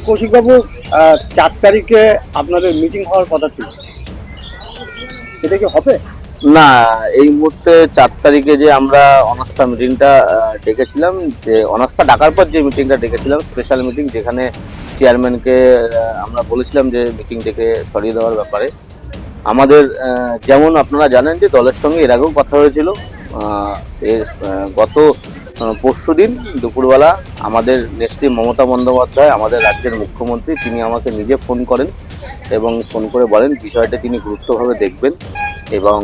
বলছি কৌশিকবাবু চার তারিখে আপনাদের মিটিং হওয়ার কথা ছিল? সেটা কি হবে? না, এই মুহূর্তে চার তারিখে যে আমরা অনাস্থা মিটিংটা ডেকেছিলাম, যে অনাস্থা ডাকার পর যে মিটিংটা ডেকেছিলাম স্পেশাল মিটিং যেখানে চেয়ারম্যানকে আমরা বলেছিলাম যে মিটিং ডেকে সরিয়ে দেওয়ার ব্যাপারে। আমাদের যেমন আপনারা জানেন যে দলের সঙ্গে এর আগেও কথা হয়েছিল এর গত পরশু দিন দুপুরবেলা আমাদের নেত্রী মমতা বন্দ্যোপাধ্যায়, আমাদের রাজ্যের মুখ্যমন্ত্রী, তিনি আমাকে নিজে ফোন করেন এবং ফোন করে বলেন বিষয়টা তিনি গুরুত্বভাবে দেখবেন এবং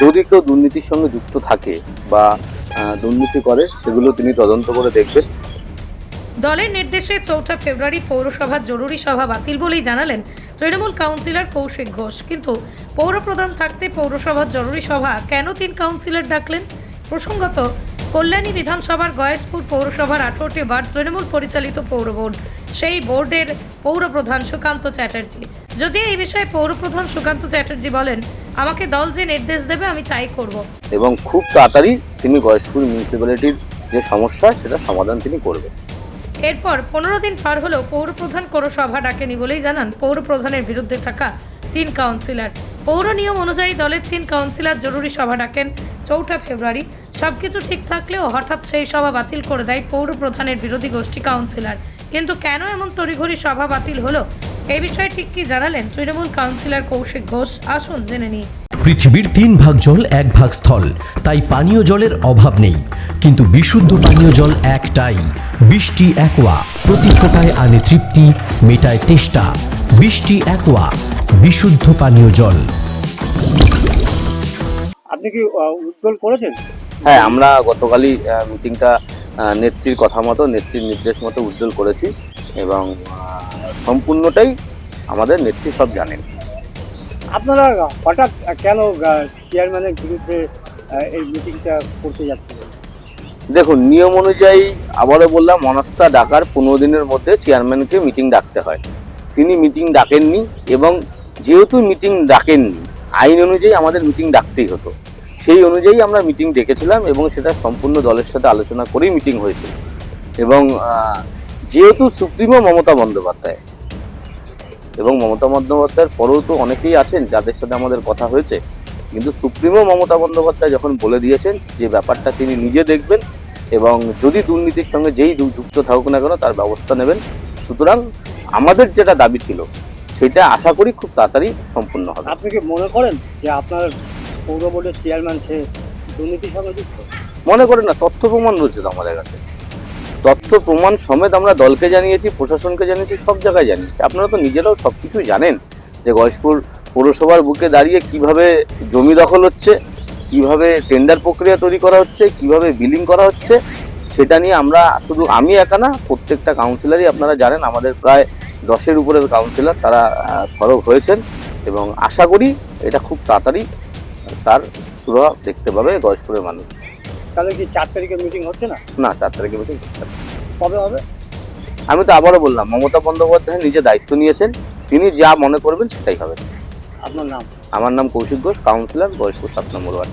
যদি কেউ দুর্নীতির সঙ্গে যুক্ত থাকে বা দুর্নীতি করে, সেগুলো তিনি তদন্ত করে দেখবেন। দলের নির্দেশে চৌঠা ফেব্রুয়ারি পৌরসভার জরুরি সভা বাতিল বলেই জানালেন তৃণমূল কাউন্সিলর কৌশিক ঘোষ। কিন্তু পৌরপ্রধান থাকতে পৌরসভার জরুরি সভা কেন তিন কাউন্সিলর ডাকলেন? প্রসঙ্গত কল্যাণী বিধানসভার গয়েশপুর পৌরসভার আঠারোটি ওয়ার্ড তৃণমূল পরিচালিত পৌর বোর্ড সেই বোর্ডের পৌরপ্রধান সুকান্ত চ্যাটার্জি। যদি এই বিষয়ে পৌরপ্রধান সুকান্ত চ্যাটার্জি বলেন আমাকে দল যে নির্দেশ দেবে আমি তাই করব। এবং খুব তাড়াতাড়ি তিনি গয়েশপুর মিউনিসিপ্যালিটির যে সমস্যা সেটা সমাধান তিনি করবেন। এরপর পনেরো দিন পার হলেও পৌরপ্রধান কোনো সভা ডাকেনি বলেই জানান পৌরপ্রধানের বিরুদ্ধে থাকা তিন কাউন্সিলর। পৌর নিয়ম অনুযায়ী দলের তিন কাউন্সিলর জরুরি সভা ডাকেন চৌঠা ফেব্রুয়ারি। সব কিছু ঠিক থাকলেও হঠাৎ সেই সভা বাতিল করে দেয় পৌর প্রধানের বিরোধী গোষ্ঠী কাউন্সিলর। কিন্তু কেন এমন তড়িঘড়ি সভা বাতিল হলো? এই বিষয়ে ঠিক কি জানালেন তৃণমূল কাউন্সিলর কৌশিক ঘোষ। আসুন জেনে নিই। পৃথিবীর তিন ভাগ জল এক ভাগ স্থল। তাই পানীয় জলের অভাব নেই। কিন্তু বিশুদ্ধ পানীয় জল একটাই। বৃষ্টি একোয়া। প্রতি ফোটায় আনে তৃপ্তি মেটায় তেষ্টা। বৃষ্টি একোয়া। বিশুদ্ধ পানীয় জল। আপনি কি উজ্জ্বল করেছেন? হ্যাঁ আমরা গতকালই মিটিংটা নেত্রীর কথা মতো নেত্রীর নির্দেশ মতো উজ্জ্বল করেছি এবং সম্পূর্ণটাই আমাদের নেত্রী সব জানেন। আপনারা হঠাৎ কেন চেয়ারম্যানের বিরুদ্ধে এই মিটিংটা করতে যাচ্ছিলেন? দেখুন, নিয়ম অনুযায়ী আবারও বললাম, অনাস্থা ডাকার পনেরো দিনের মধ্যে চেয়ারম্যানকে মিটিং ডাকতে হয়। তিনি মিটিং ডাকেননি এবং যেহেতু মিটিং ডাকেননি, আইন অনুযায়ী আমাদের মিটিং ডাকতেই হতো। সেই অনুযায়ী আমরা মিটিং ডেকেছিলাম এবং সেটা সম্পূর্ণ দলের সাথে আলোচনা করেই মিটিং হয়েছিল। এবং যেহেতু সুপ্রিমো মমতা বন্দ্যোপাধ্যায় এবং মমতা বন্দ্যোপাধ্যায়ের পরেও তো অনেকেই আছেন যাদের সাথে আমাদের কথা হয়েছে। কিন্তু সুপ্রিমো মমতা বন্দ্যোপাধ্যায় যখন বলে দিয়েছেন যে ব্যাপারটা তিনি নিজে দেখবেন এবং যদি দুর্নীতির সঙ্গে যেই যুক্ত থাকুক না কেন তার ব্যবস্থা নেবেন। সুতরাং আমাদের যেটা দাবি ছিল সেটা আশা করি খুব তাড়াতাড়ি সম্পূর্ণ হবে। আপনি কি মনে করেন যে আপনার পৌর বোর্ডের চেয়ারম্যান সে দুর্নীতির সঙ্গে যুক্ত? মনে করেন না তথ্য প্রমাণ রয়েছে তো আমাদের কাছে। তথ্য, প্রমাণ সমেত আমরা দলকে জানিয়েছি, প্রশাসনকে জানিয়েছি, সব জায়গায় জানিয়েছি। আপনারা তো নিজেরাও সব কিছুই জানেন যে গয়েশপুর পৌরসভার বুকে দাঁড়িয়ে কীভাবে জমি দখল হচ্ছে, কীভাবে টেন্ডার প্রক্রিয়া তৈরি করা হচ্ছে, কীভাবে বিলিং করা হচ্ছে, সেটা নিয়ে আমরা শুধু আমি একা না, প্রত্যেকটা কাউন্সিলরই আপনারা জানেন, আমাদের প্রায় দশের উপরের কাউন্সিলর তারা সরব হয়েছেন এবং আশা করি এটা খুব তাড়াতাড়ি তার সুরা দেখতে পাবে গয়েশপুরের মানুষ। তাহলে কি চার তারিখে মিটিং হচ্ছে না? না চার তারিখে মিটিং হচ্ছে না। কবে হবে? আমি তো আবারও বললাম মমতা বন্দ্যোপাধ্যায় নিজে দায়িত্ব নিয়েছেন তিনি যা মনে করবেন সেটাই হবে। আপনার নাম? আমার নাম কৌশিক ঘোষ কাউন্সিলর বয়স্ক সাত নম্বর ওয়ার্ড।